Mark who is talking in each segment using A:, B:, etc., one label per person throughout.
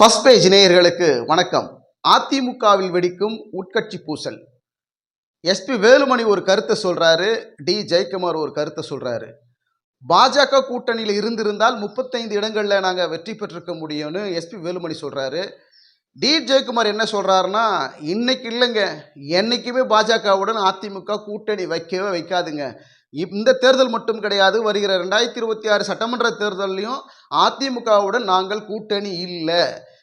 A: First page நேயர்களுக்கு வணக்கம். அதிமுகவில் வெடிக்கும் உட்கட்சி பூசல். எஸ்பி வேலுமணி ஒரு கருத்தை சொல்கிறாரு டி ஜெயக்குமார் ஒரு கருத்தை சொல்கிறாரு பாஜக கூட்டணியில் இருந்திருந்தால் முப்பத்தைந்து இடங்களில் நாங்கள் வெற்றி பெற்றிருக்க முடியும்னு எஸ்பி வேலுமணி சொல்கிறாரு டி ஜெயக்குமார் என்ன சொல்கிறாருன்னா இன்னைக்கு இல்லைங்க. என்றைக்குமே பாஜகவுடன் அதிமுக கூட்டணி வைக்கவே வைக்காதுங்க. இந்த தேர்தல் மட்டும் கிடையாது. வருகிற ரெண்டாயிரத்தி இருபத்தி ஆறு சட்டமன்ற தேர்தல்லையும் அதிமுகவுடன் நாங்கள் கூட்டணி இல்லை.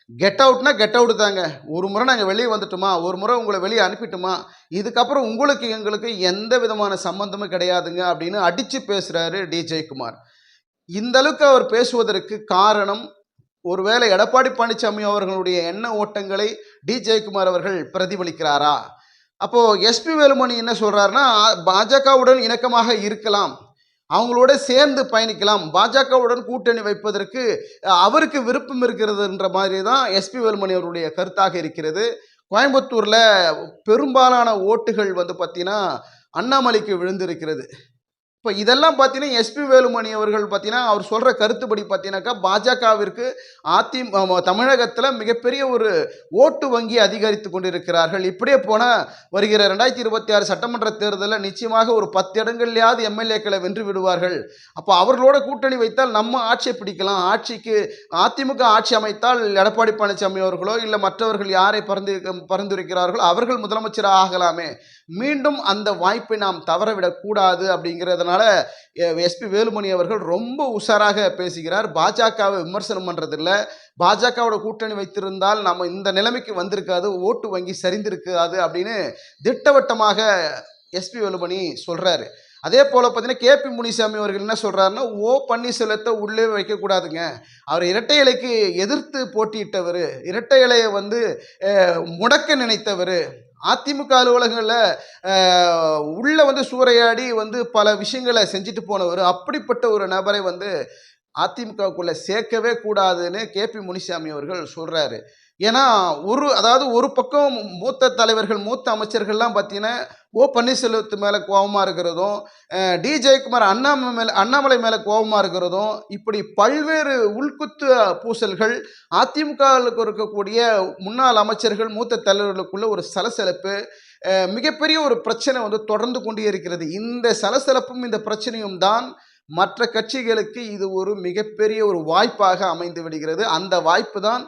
A: கெட் அவுட்னா கெட் அவுட் தாங்க. ஒரு முறை நாங்கள் வெளியே வந்துட்டோமா ஒரு முறை உங்களை வெளியே அனுப்பிட்டோமா இதுக்கப்புறம் உங்களுக்கு எங்களுக்கு எந்த விதமான சம்மந்தமும் கிடையாதுங்க அப்படின்னு அடித்து பேசுகிறாரு டி ஜெயக்குமார் இந்த அளவுக்கு அவர் பேசுவதற்கு காரணம் ஒருவேளை எடப்பாடி பழனிசாமி அவர்களுடைய எண்ண ஓட்டங்களை டி ஜெயக்குமார் அவர்கள் பிரதிபலிக்கிறாரா? அப்போது எஸ்பி வேலுமணி என்ன சொல்கிறாருன்னா பாஜகவுடன் இணக்கமாக இருக்கலாம். அவங்களோட சேர்ந்து பயணிக்கலாம். பாஜகவுடன் கூட்டணி வைப்பதற்கு அவருக்கு விருப்பம் இருக்கிறதுன்ற மாதிரி தான் எஸ்பி வேலுமணி அவருடைய கருத்தாக இருக்கிறது. கோயம்புத்தூரில் பெரும்பாலான ஓட்டுகள் வந்து பார்த்திங்கன்னா அண்ணாமலைக்கு விழுந்திருக்கிறது. இப்போ இதெல்லாம் பார்த்தீங்கன்னா எஸ்பி வேலுமணி அவர்கள் பார்த்தீங்கன்னா அவர் சொல்கிற கருத்துப்படி பார்த்தீங்கன்னாக்கா பாஜகவிற்கு அதிமுக தமிழகத்தில் மிகப்பெரிய ஒரு ஓட்டு வங்கி அதிகரித்து கொண்டிருக்கிறார்கள். இப்படியே போனால் வருகிற ரெண்டாயிரத்தி இருபத்தி ஆறு சட்டமன்ற தேர்தலில் நிச்சயமாக ஒரு பத்து இடங்கள்லையாவது எம்எல்ஏக்களை வென்று விடுவார்கள். அப்போ அவர்களோட கூட்டணி வைத்தால் நம்ம ஆட்சியை பிடிக்கலாம். ஆட்சிக்கு அதிமுக ஆட்சி அமைத்தால் எடப்பாடி பழனிசாமி அவர்களோ இல்லை மற்றவர்கள் யாரை பரிந்து பரிந்துரைக்கிறார்களோ அவர்கள் முதலமைச்சராக ஆகலாமே. மீண்டும் அந்த வாய்ப்பை நாம் தவறவிடக்கூடாது அப்படிங்கிறதுனால எஸ்பி வேலுமணி அவர்கள் ரொம்ப உஷாராக பேசுகிறார். பாஜகவை விமர்சனம் பண்ணுறதில்ல பாஜகவோட கூட்டணி வைத்திருந்தால் நம்ம இந்த நிலைமைக்கு வந்திருக்காது ஓட்டு வங்கி சரிந்திருக்காது அப்படின்னு திட்டவட்டமாக எஸ்பி வேலுமணி சொல்கிறாரு அதே போல் பார்த்தீங்கன்னா கேபி முனிசாமி அவர்கள் என்ன சொல்கிறாருன்னா ஓ பன்னீர்செல்வத்தை உள்ளே வைக்கக்கூடாதுங்க அவர் இரட்டை இலைக்கு எதிர்த்து போட்டியிட்டவர் இரட்டை இலையை வந்து முடக்க நினைத்தவர் அதிமுக அலுவலகங்களில் உள்ள வந்து சூறையாடி வந்து பல விஷயங்களை செஞ்சுட்டு போனவர் அப்படிப்பட்ட ஒரு நபரை வந்து அதிமுகவுக்குள்ளே சேர்க்கவே கூடாதுன்னு கே பி முனிசாமி அவர்கள் சொல்கிறாரு ஏன்னா ஒரு அதாவது ஒரு பக்கம் மூத்த தலைவர்கள் மூத்த அமைச்சர்கள்லாம் பார்த்தீங்கன்னா ஓ பன்னீர்செல்வத்து மேலே கோபமாக இருக்கிறதும் டி ஜெயக்குமார் அண்ணாமலை மேலே அண்ணாமலை மேலே கோபமாக இருக்கிறதும் இப்படி பல்வேறு உள்குத்து பூசல்கள் அதிமுகவுக்கு இருக்கக்கூடிய முன்னாள் அமைச்சர்கள் மூத்த தலைவர்களுக்குள்ள ஒரு சலசலப்பு மிகப்பெரிய ஒரு பிரச்சனை வந்து தொடர்ந்து கொண்டே இருக்கிறது. இந்த சலசலப்பும் இந்த பிரச்சனையும் தான் மற்ற கட்சிகளுக்கு இது ஒரு மிகப்பெரிய ஒரு வாய்ப்பாக அமைந்து விடுகிறது. அந்த வாய்ப்பு தான்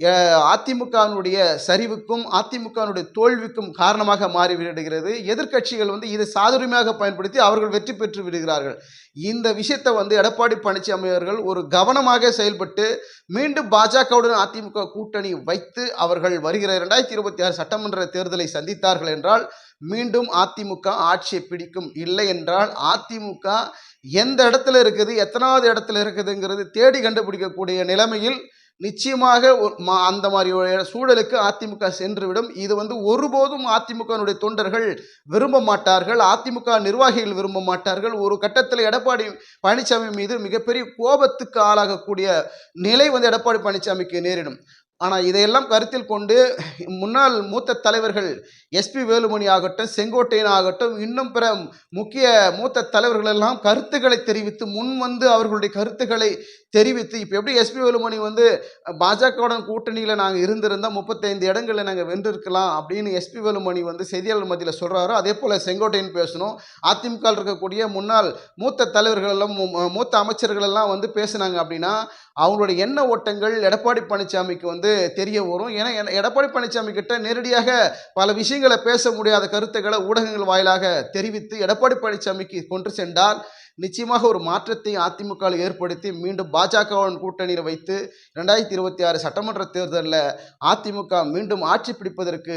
A: அதிமுகவினுடைய சரிவுக்கும் அதிமுகவினுடைய தோல்விக்கும் காரணமாக மாறிவிடுகிறது எதிர்க்கட்சிகள் வந்து இதை சாதுரியமாக பயன்படுத்தி அவர்கள் வெற்றி பெற்று விடுகிறார்கள். இந்த விஷயத்தை வந்து எடப்பாடி பழனிசாமி அவர்கள் ஒரு கவனமாக செயல்பட்டு மீண்டும் பாஜகவுடன் அதிமுக கூட்டணி வைத்து அவர்கள் வருகிற இரண்டாயிரத்தி இருபத்தி ஆறு சட்டமன்ற தேர்தலை சந்தித்தார்கள் என்றால் மீண்டும் அதிமுக ஆட்சியை பிடிக்கும் இல்லை என்றால் அதிமுக எந்த இடத்துல இருக்குது எத்தனாவது இடத்துல இருக்குதுங்கிறது தேடி கண்டுபிடிக்கக்கூடிய நிலைமையில் நிச்சயமாக அந்த மாதிரி சூழலுக்கு அதிமுக சென்றுவிடும். இது வந்து ஒருபோதும் அதிமுகவினுடைய தொண்டர்கள் விரும்ப மாட்டார்கள். அதிமுக நிர்வாகிகள் விரும்ப மாட்டார்கள். ஒரு கட்டத்தில் எடப்பாடி பழனிசாமி மீது மிகப்பெரிய கோபத்துக்கு ஆளாகக்கூடிய நிலை வந்து எடப்பாடி பழனிசாமிக்கு நேரிடும். ஆனால் இதையெல்லாம் கருத்தில் கொண்டு முன்னாள் மூத்த தலைவர்கள் எஸ்பி வேலுமணி ஆகட்டும் செங்கோட்டையன் ஆகட்டும் இன்னும் பிற முக்கிய மூத்த தலைவர்கள் எல்லாம் கருத்துக்களை தெரிவித்து முன் வந்து அவர்களுடைய கருத்துக்களை தெரிவித்து இப்போ எப்படி எஸ்பி வேலுமணி வந்து பாஜகவுடன் கூட்டணியில் நாங்கள் இருந்திருந்தால் முப்பத்தைந்து இடங்களில் நாங்கள் வென்றிருக்கலாம் அப்படின்னு எஸ்பி வேலுமணி வந்து செய்தியாளர் மத்தியில் சொல்கிறாரோ அதே போல் செங்கோட்டையன் பேசணும். அதிமுக இருக்கக்கூடிய முன்னாள் மூத்த தலைவர்கள் எல்லாம் மூ- மூத்த அமைச்சர்கள் எல்லாம் வந்து பேசுனாங்க அப்படின்னா அவங்களுடைய எண்ண ஓட்டங்கள் எடப்பாடி பழனிசாமிக்கு வந்து தெரிய வரும். ஏன்னா எடப்பாடி பழனிசாமி கிட்ட நேரடியாக பல விஷயங்களை பேச முடியாத கருத்துக்களை ஊடகங்கள் வாயிலாக தெரிவித்து எடப்பாடி பழனிசாமிக்கு கொண்டு சென்றால் நிச்சயமாக ஒரு மாற்றத்தை அதிமுக ஏற்படுத்தி மீண்டும் பாஜகவுடன் கூட்டணியில் வைத்து ரெண்டாயிரத்தி இருபத்தி ஆறு சட்டமன்ற தேர்தலில் அதிமுக மீண்டும் ஆட்சி பிடிப்பதற்கு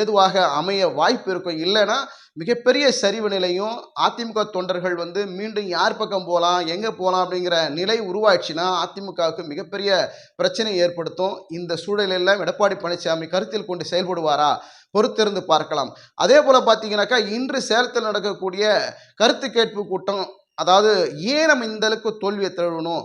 A: ஏதுவாக அமைய வாய்ப்பு இருக்கும் இல்லைன்னா மிகப்பெரிய சரிவு நிலையும் அதிமுக தொண்டர்கள் வந்து மீண்டும் யார் பக்கம் போகலாம் எங்கே போகலாம் அப்படிங்கிற நிலை உருவாச்சுன்னா அதிமுகவுக்கு மிகப்பெரிய பிரச்சனை ஏற்படுத்தும். இந்த சூழலெல்லாம் எடப்பாடி பழனிசாமி கருத்தில் கொண்டு செயல்படுவாரா? பொறுத்திருந்து பார்க்கலாம். அதே போல் பார்த்தீங்கன்னாக்கா இன்று சேலத்தில் நடக்கக்கூடிய கருத்து கேட்பு கூட்டம் அதாவது ஏன் நம்ம இந்த அளவுக்கு தோல்வியை தழுவணும்?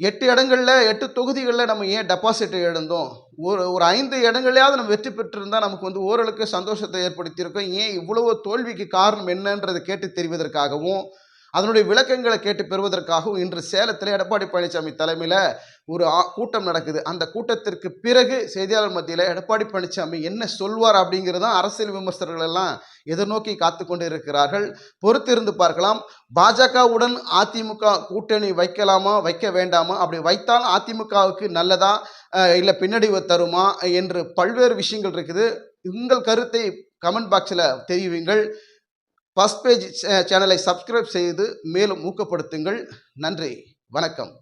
A: எட்டு இடங்களில் எட்டு தொகுதிகளில் நம்ம ஏன் டெபாசிட் எழுந்தோம் ஒரு ஒரு ஐந்து இடங்களையாவது நம்ம வெற்றி பெற்றிருந்தால் நமக்கு வந்து ஓரளவுக்கு சந்தோஷத்தை ஏற்படுத்தியிருக்கோம். ஏன் இவ்வளவு தோல்விக்கு காரணம் என்னன்றதை கேட்டு தெரிவதற்காகவும் அதனுடைய விளக்கங்களை கேட்டு பெறுவதற்காகவும் இன்று சேலத்தில் எடப்பாடி பழனிசாமி தலைமையில் ஒரு ஆ- கூட்டம் நடக்குது. அந்த கூட்டத்திற்கு பிறகு செய்தியாளர் மத்தியில் எடப்பாடி பழனிசாமி என்ன சொல்வார் அப்படிங்கிறது தான் அரசியல் விமர்சகர்கள் எல்லாம் எதிர்நோக்கி காத்து கொண்டு இருக்கிறார்கள் பொறுத்திருந்து பார்க்கலாம். பாஜகவுடன் அதிமுக கூட்டணி வைக்கலாமா வைக்க வேண்டாமா? அப்படி வைத்தால் அதிமுகவுக்கு நல்லதா இல்லை பின்னடைவு தருமா? என்று பல்வேறு விஷயங்கள் இருக்குது. உங்கள் கருத்தை கமெண்ட் பாக்ஸில் தெரிவிங்கள் ஃபஸ்ட் பேஜ் சேனலை சப்ஸ்கிரைப் செய்து மேலும் ஊக்கப்படுத்துங்கள். நன்றி. வணக்கம்.